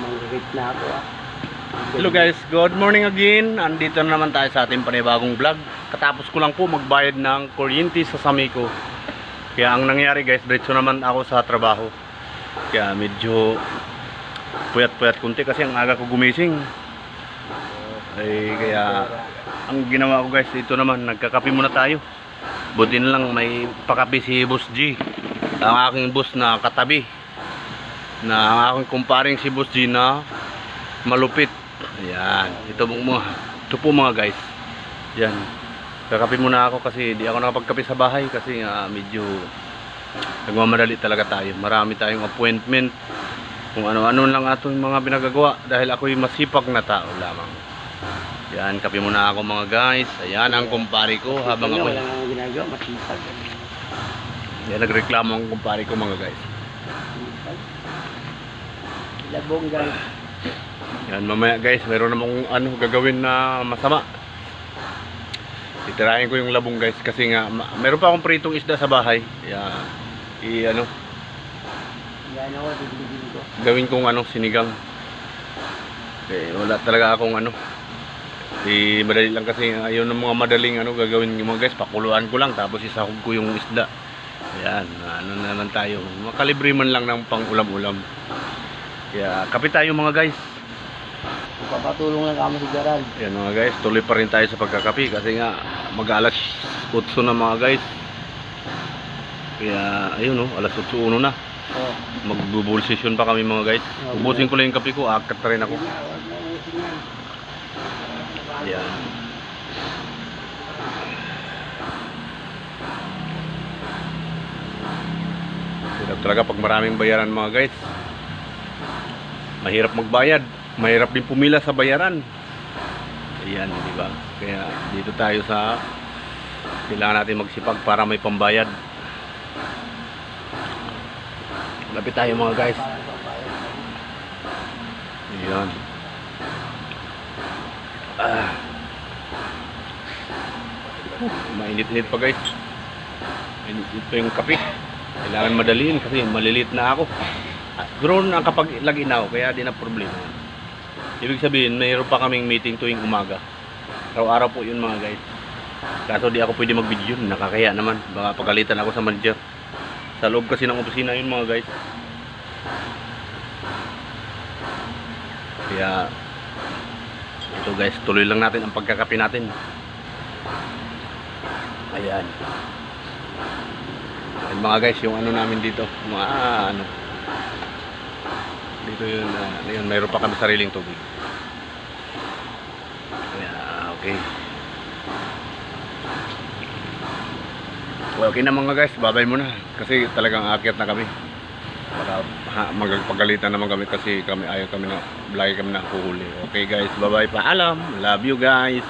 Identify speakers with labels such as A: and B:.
A: Manggigit na ako ah.
B: Hello guys, good morning again. Andito na naman tayo sa ating panibagong vlog. Katapos ko lang po magbayad ng kuryente sa Samico. Kaya ang nangyari guys, diretso naman ako sa trabaho. Kaya medyo puyat-puyat kunti kasi ang aga ko gumising. Ay kaya ang ginawa ko guys, ito naman, nagkakape muna tayo. Buti na lang may pakape si Boss G. Ang aking boss na katabi. Na ang aking kumparing si Boss G na malupit. Ayan. Ito po mga, ito po mga guys. Yan. Kakape muna ako kasi di ako nakapagkape sa bahay kasi nga medyo nagmamadali talaga tayo. Marami tayong appointment. Kung ano-ano lang atong mga pinagagawa dahil ako'y masipag na tao lamang. Yan, kape muna ako mga guys. Ayan ang kumpare ko habang ako.
A: wala nang ginagawa, masipag.
B: Yan, nagreklamo ang kumpare ko mga guys.
A: Labong guys.
B: Yan, mamaya guys, meron namang ano gagawin na masama. Titirahin ko yung labong guys kasi nga meron pa akong pritong isda sa bahay. Kaya i ano,
A: Yan ako, bibigyan ko.
B: gawin kong ano sinigang. Eh, wala talaga akong ano. Di madali lang kasi ayaw ng mga madaling ano gagawin mga guys, pakuluan ko lang tapos isahog ko yung isda. Ayan, ano na naman tayo. Makalibre man lang ng pang ulam-ulam. Kaya kapit tayo mga guys.
A: Papatulong lang kamo si Gerald.
B: Yan mga guys, tuloy pa rin tayo sa pagkakapi kasi nga mag-alas 8 na mga guys. Kaya ayun no, alas 8.1 na.
A: Oh.
B: Magbubul session pa kami mga guys. Ubusin ko lang yung kape ko, akat na rin ako. Yan. Talaga pag maraming bayaran mga guys. Mahirap magbayad. Mahirap din pumila sa bayaran. Ayan, di ba? Kaya dito tayo sa kailangan natin magsipag para may pambayad. Lapit tayo mga guys. Ayan. Ah. Mainit-init pa guys. Mainit pa yung kape. Kailangan madaliin kasi malilit na ako. Grown na kapag laginaw kaya di na problema. Ibig sabihin, mayroon pa kaming meeting tuwing umaga. Araw-araw po yun mga guys. Kaso di ako pwede mag-video, nakakaya naman. Baka pagalitan ako sa manager. Sa loob kasi ng opisina yun mga guys. Kaya ito guys, tuloy lang natin ang pagkakape natin. Ayan. Ayan mga guys, yung ano namin dito, mga ano. Dito yun, ano yun, mayroon pa kami sariling tubig. Ayan, ah, okay. Okay na mga guys, babay muna. Kasi talagang aakyat na kami. Ha, magpagalitan naman kami kasi kami ayaw kami na lagi kami na huhuli. Okay guys, bye bye paalam. Love you guys.